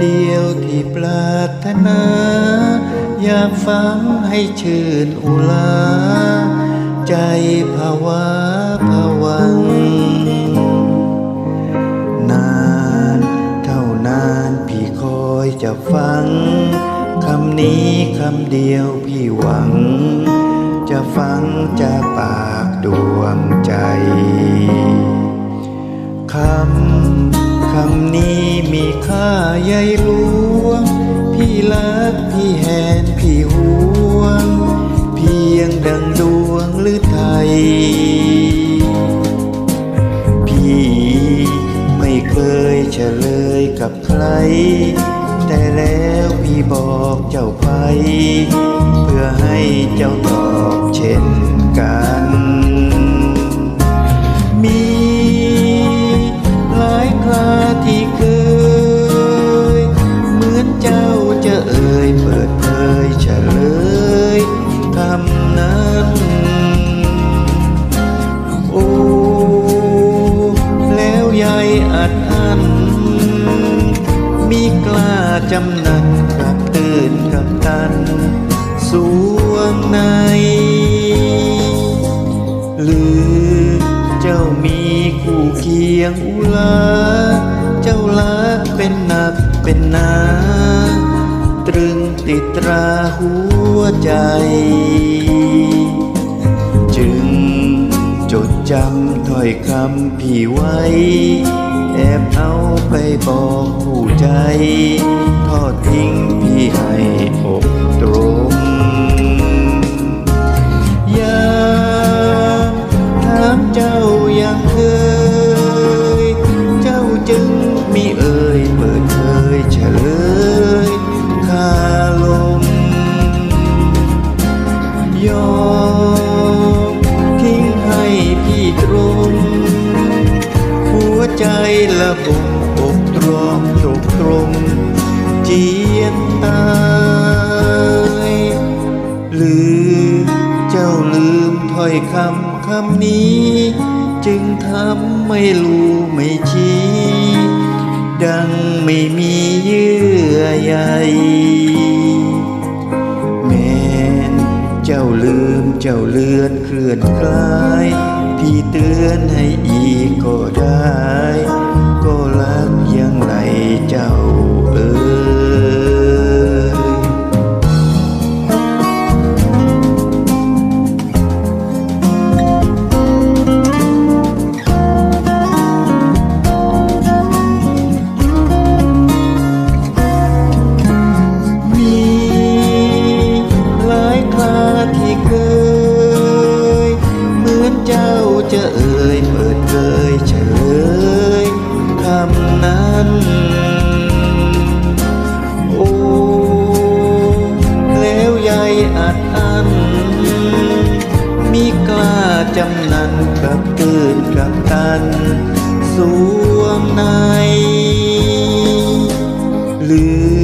เดียวที่ปรารถนา อยากฟังให้ชื่นอุลา ใจภาวะภวัง นานเท่านานพี่คอยจะฟัง คำนี้คำเดียวพี่หวัง จะฟังจากปากดวงใจคำำนี้มีค่าใหญ่หลวง พี่รักพี่แหนพี่ห่วง เพียงดังดวงหรือไทย พี่ไม่เคยเฉลยกับใคร แต่แล้วพี่บอกเจ้าไป เพื่อให้เจ้าตอบเช่นกัน จำนันกับตื่นกับตันสวงในหรือเจ้ามีคู่เคียงอุลาเจ้าลักเป็นหนักเป็นหนา ตรึงติดตราหัวใจ จึงจดจำถ้อยคำพี่ไว้ แอบเอาไปบอกผู้ใจ ดทิ้งพี่ให้อกตรงอยากถามเจ้าอย่างเคย เจ้าจึงมีเอ่ยเปิดเผยเฉลยคาลมยอมทิ้งให้พี่ตรงหัวใจละบมอกตรอมตกตรง เจียนตายหรือเจ้าลืมถ้อยคำคำนี้ จึงทำไม่รู้ไม่ชี้ ดังไม่มีเยื่อใยแม้นเจ้าลืมเจ้าเลือนเคลื่อนคลายพี่เตือนให้อีกก็ได้ จำนันกับตื่นกับตันสวงใน หรือ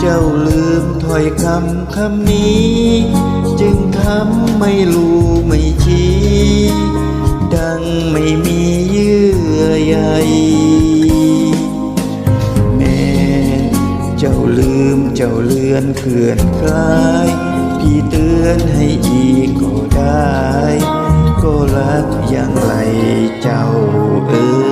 เจ้าลืมถ้อยคำคำนี้ จึงทำไม่รู้ไม่ชี้ ดังไม่มีเยื่อใยแม้เจ้าลืมเจ้าเลือนเขื่อนคลาย พี่เตือนให้อีกก็ได้ cô lết dân lạy chầu ư.